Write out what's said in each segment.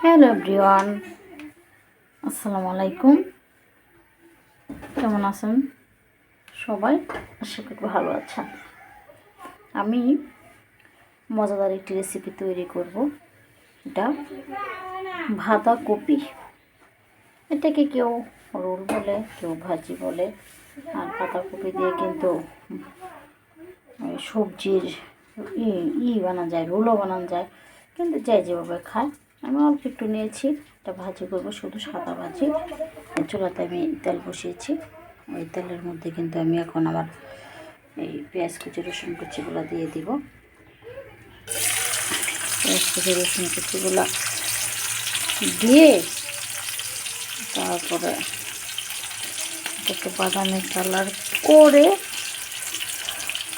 Hello everyone, আসসালামু আলাইকুম। কেমন আছেন সবাই? আশা করি ভালো আছেন। আমি মজাদার একটি রেসিপি তৈরি করব। এটা বাঁধাকপি এটাকে কেউ রোল বলে, কেউ ভাজি বলে। আর বাঁধাকপি দিয়ে কিন্তু সবজির ই ই বানানো যায়, রোলও বানানো যায়। কিন্তু যে যেভাবে খায় আমি অল্প একটু নিয়েছি এটা ভাজি করব, শুধু সাদা ভাজি। চুলাতে আমি তেল বসিয়েছি। ওই তেলের মধ্যে কিন্তু আমি এখন আবার এই পেঁয়াজ, কুচি, রসুন কুচিগুলো দিয়ে দিব। পেঁয়াজ, কুচি, রসুন কুচিগুলো দিয়ে তারপরে একটু বাদামি কালার করে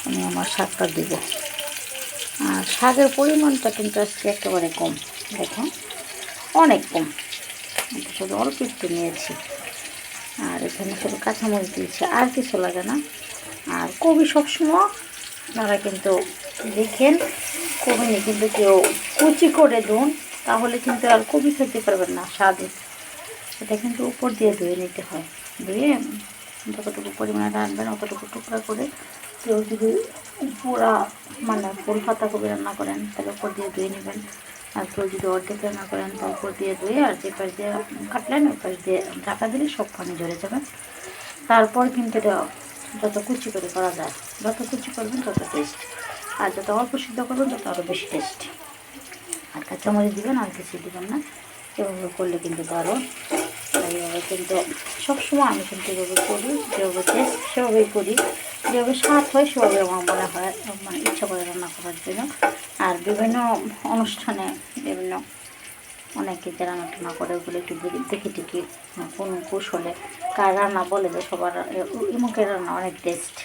আমি আমার শাকটা দিব। আর শাকের পরিমাণটা কিন্তু আজকে একেবারে কম, দেখুন। অনেক কম শুধু অল্প একটু নিয়েছি। আর এখানে শুধু কাঁচামরিচ দিয়েছি, আর কিছু লাগে না। আর কবি সবসময়, আপনারা কিন্তু দেখেন কবি নিয়ে কিন্তু কেউ কুচি করে দুন, তাহলে কিন্তু আর কবি খেতে পারবেন না স্বাদে। এটা কিন্তু উপর দিয়ে ধুয়ে নিতে হয়। ধুয়ে যতটুকু পরিমাণে রাখবেন অতটুকু টুকরা করে কেউ যদি পুরা মানে ফুল পাতা কবি রান্না করেন, তাহলে উপর দিয়ে ধুয়ে নেবেন। আর কেউ যদি অর্ধেক রান্না করেন তার উপর দিয়ে ধুয়ে আর যে পাশ দিয়ে কাটলেন, ওই পাশ দিয়ে ঢাকা দিলে সব পানি ঝরে যাবে। তারপর কিন্তু এটা যত কুচি করে করা যায়, যত কুচি করবেন তত টেস্ট আর যত অল্প সিদ্ধ করবেন, তত আরও বেশি টেস্ট আর কাঁচামরিচ দিবেন, আর কিছু দিবেন না। এভাবে করলে কিন্তু দারুণ। এইভাবে কিন্তু সবসময় আমি কিন্তু এভাবে করি, যেভাবে টেস্ট সেভাবেই করি। যেভাবে স্বাদ হয়, সেভাবে আমার মনে হয় মানে ইচ্ছা করে রান্না করার জন্য। আর বিভিন্ন অনুষ্ঠানে বিভিন্ন অনেকে যে রান্না টান্না করে ওগুলো একটু দেখি টিকি কোন কৌশলে কার রান্না বলে যে সবার ইমুকের রান্না অনেক টেস্ট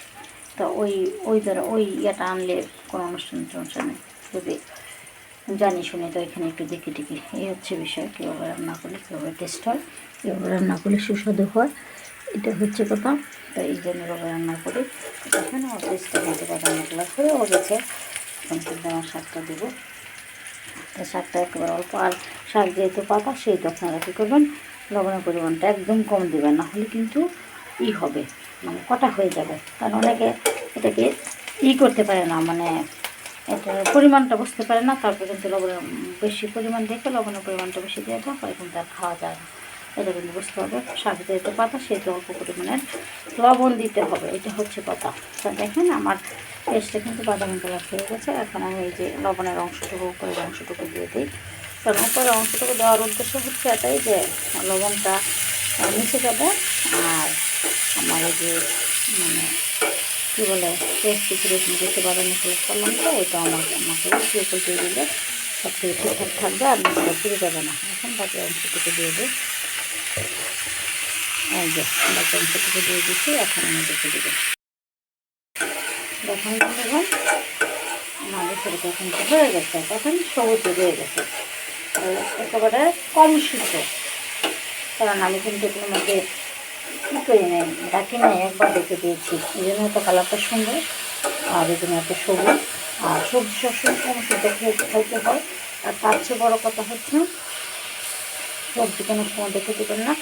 তো ওই ওই ধর, ওই ইয়েটা আনলে কোনো অনুষ্ঠান টনুষ্ঠানে যদি জানি, শুনি, তো এখানে একটু দেখি টিকি। এই হচ্ছে বিষয়, কীভাবে রান্না করলে কীভাবে টেস্ট হয়, কীভাবে রান্না করলে সুস্বাদু হয়, এটা হচ্ছে কথা। তো এই জন্য রান্না করি, এখন টেস্টের মধ্যে বাদাম মশলা হয়েও গেছে। কিন্তু আমার শাকটা দেবো। তো শাকটা একেবারে অল্প, আর শাক যেহেতু পাতা সেই তো আপনারা কী করবেন, লবণের পরিমাণটা একদম কম দেবেন না হলে কিন্তু ই হবে মানে কটা হয়ে যাবে। কারণ অনেকে এটাকে ই করতে পারে না মানে এটার পরিমাণটা বুঝতে পারে না, তারপর কিন্তু লবণের বেশি পরিমাণ দেখে লবণের পরিমাণটা বেশি দেওয়া পরে কিন্তু আর খাওয়া যায় না। এটা কিন্তু বুঝতে হবে শাক যেহেতু পাতা, সেহেতু অল্প পরিমাণের লবণ দিতে হবে, এটা হচ্ছে কথা তা দেখেন আমার পেস্টটা কিন্তু বাদামি কালার হয়ে গেছে। এখন আমি এই যে লবণের অংশটুকু, উপরের অংশটুকু দিয়ে দিই। কারণ উপরের অংশটুকু দেওয়ার উদ্দেশ্য হচ্ছে এটাই যে লবণটা মিশে যাবে আর আমার যে মানে কী বলে, পেস্ট কিছু রসুন কিছু বাদামি কালার করলাম তো ওইটা আমার আমাকে উপর দিয়ে দিলে সব কিছু ঠিকঠাক থাকবে আর মশলা ফিরে যাবে না। এখন বাকি অংশটুকু দিয়ে দিই। এই যে, বাকি অংশটুকু দিয়ে দিচ্ছি, এখন আমি দেখে দেবো। দেখুন দেখুন আমাদের ছেলেটা কিন্তু হয়ে গেছে, তখন সবুজ হয়ে গেছে। একেবারে কম সিদ্ধ কারণ আমি কিন্তু এগুলোর মধ্যে কী করি নেই ডাকি নেই, একবার দেখে দিয়েছি। এই জন্য এত কালারটা সুন্দর, আর এই জন্য এত সবুজ। আর সবজি সবসময় কম সিদ্ধ খেতে খাইতে হয়। আর তার চেয়ে বড়ো কথা হচ্ছে, সবজি কোনো সময় দেখে দেবেন না।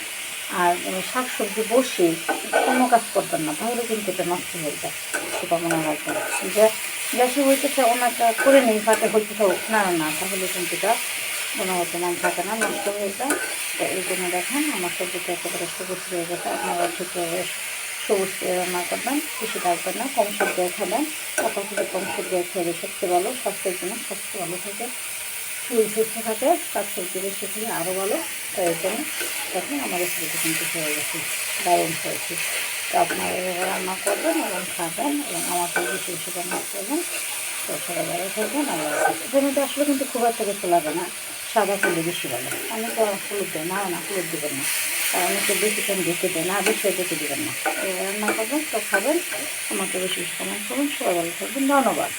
আর শাক সবজি বসে কোনো কাজ করবেন না, তাহলে কিন্তু এটা নষ্ট হয়ে যায়, সেটা মনে রাখবেন যে গ্যাসে হইতেছে ওনাটা করে নেই ফাটে হইতে হোক না না তাহলে কিন্তু এটা মনে গুণগত মান থাকে না, নষ্ট হয়ে যায়। তো এই জন্য দেখেন, আমার সবজিটা একেবারে সবুজ হয়ে গেছে, আপনারা ঠিকভাবে সবুজ রান্না করবেন, বেশি থাকবেন না, কম সবজি খাবেন থেকে কম সবজি খেয়ে সবচেয়ে ভালো, স্বাস্থ্যের জন্য স্বাস্থ্য ভালো থাকে। চুল সুস্থ থাকে, তার সবজি বেশি খেলে আরও ভালো। তাই জন্য দেখেন আমার রেসিপিটা কিন্তু হয়ে গেছে, দারুণ হয়েছে। তো আপনারা রান্না করবেন এবং খাবেন এবং আমাকে বেশি বেশি রান্না করবেন, তো সবাই ভালো থাকবেন, আল্লাহ জমিতে আসলে কিন্তু খুব একটা কিছু লাগে না, সাদা ফুলে বেশি ভালো আমি তো হলুদ দেয় না না হলুদ দেবেন না। আর অনেকে বেশি কম দেখে দেয় না বেশি দেখে দেবেন না। রান্না করবেন, তো খাবেন। আমাকে বেশি বেশি কমেন্ট করবেন, সবাই ভালো থাকবেন, ধন্যবাদ।